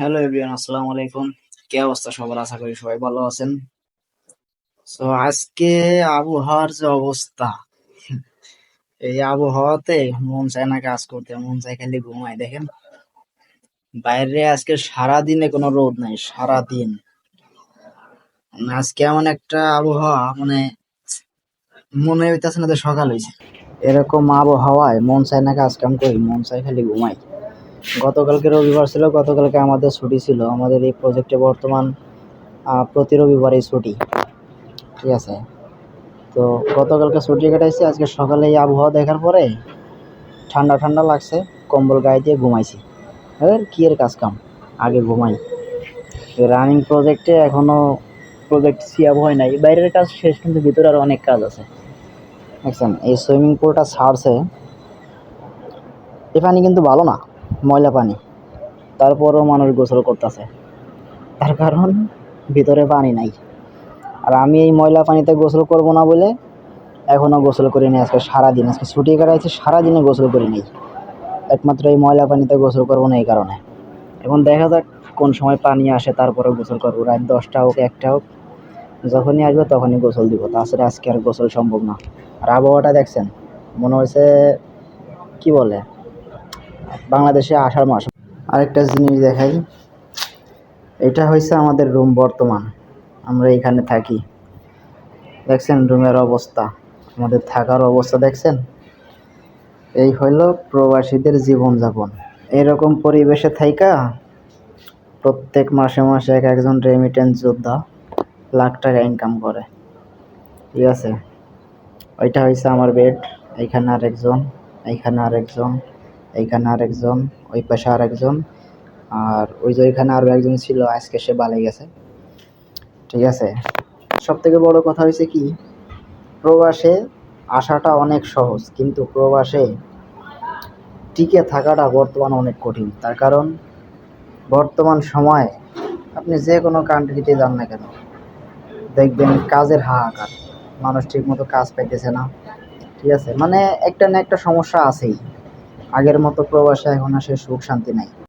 Hello everyone আসসালামু আলাইকুম। কি অবস্থা সবার? আশা করি সবাই ভালো আছেন। তো আজকে আবহাওয়ার যে অবস্থা, এই আবহাওয়াতে মন চায় না কাজ করতে, মন চায় খালি ঘুমায়। দেখেন, বাইরে আজকে সারা দিনে কোনো রোদ নাই সারা দিন আজকে এমন একটা আবহাওয়া মানে মনে হইতেছে না যে সকাল হয়েছে এরকম আবহাওয়ায় মন চায় না কাজ কাম করি, মন চায় খালি ঘুমাই। গতকালকে রবিবার ছিল, গতকালকে আমাদের ছুটি ছিল। আমাদের এই প্রজেক্টে বর্তমান প্রতি রবিবারই ছুটি। ঠিক আছে? তো গতকালকে ছুটি কাটাইছি, আজকে সকালে এই আবহাওয়া দেখার পরে ঠান্ডা ঠান্ডা লাগছে, কম্বল গায়ে দিয়ে ঘুমাইছি। এবার কী এর কাজ কাম আগে ঘুমাই। রানিং প্রজেক্টে এখনও প্রজেক্ট সিয়াব হয় নাই। বাইরের কাজ শেষ, কিন্তু ভিতরে আরও অনেক কাজ আছে। দেখছেন? এই সুইমিং পুলটা ছাড়ছে। এই পানি কিন্তু ভালো না। ময়লা পানি। তারপরও মানুষ গোসল করতেছে। তার কারণ ভিতরে পানি নাই। আর আমি এই ময়লা পানিতে গোসল করব না বলে এখনও গোসল করিনি। আজকে সারাদিন, আজকে ছুটি কাটাইছি, সারাদিনে গোসল করিনি। একমাত্র এই ময়লা পানিতে গোসল করব না এই কারণে। এখন দেখা যাক কোন সময় পানি আসে তারপরে গোসল করব। রাত দশটা হোক, একটা হোক, যখনই আসবে তখনই গোসল দিব। তাছাড়া আজকে আর গোসল সম্ভব না। আর আবহাওয়াটা দেখছেন, মনে হয়েছে, কি বলে? বাংলাদেশে আষাঢ় মাস। আরেকটা জিনিস দেখাই। এটা হয়েছে আমাদের রুম বর্তমান। আমরা এখানে থাকি। দেখছেন রুমের অবস্থা। আমাদের থাকার অবস্থা দেখছেন? এই হইল প্রবাসীদের জীবনযাপন। এরকম পরিবেশে থাইকা প্রত্যেক মাসে মাসে এক একজন রেমিটেন্স যোদ্ধা লাখ টাকা ইনকাম করে। ঠিক আছে? ওইটা হয়েছে আমার বেড এইখানে আরেকজন এইখানে আরেকজন। এইখানে আরেকজন, ওই পাশে আরেকজন, আর ওই যে ওইখানে আরও একজন ছিল, আজকে সে বালে গেছে। ঠিক আছে? সব থেকে বড় কথা হয়েছে কি, প্রবাসে আসাটা অনেক সহজ, কিন্তু প্রবাসে টিকে থাকাটা বর্তমান অনেক কঠিন। তার কারণ, বর্তমান সময়ে আপনি যে কোনো কান্ট্রিতে যান না কেন, দেখবেন কাজের হাহাকার। মানুষ ঠিকমতো কাজ পাইতেছে না। ঠিক আছে? মানে একটা না একটা সমস্যা আছেই। আগের মতো প্রবাসে এখন আর সে সুখ শান্তি নাই।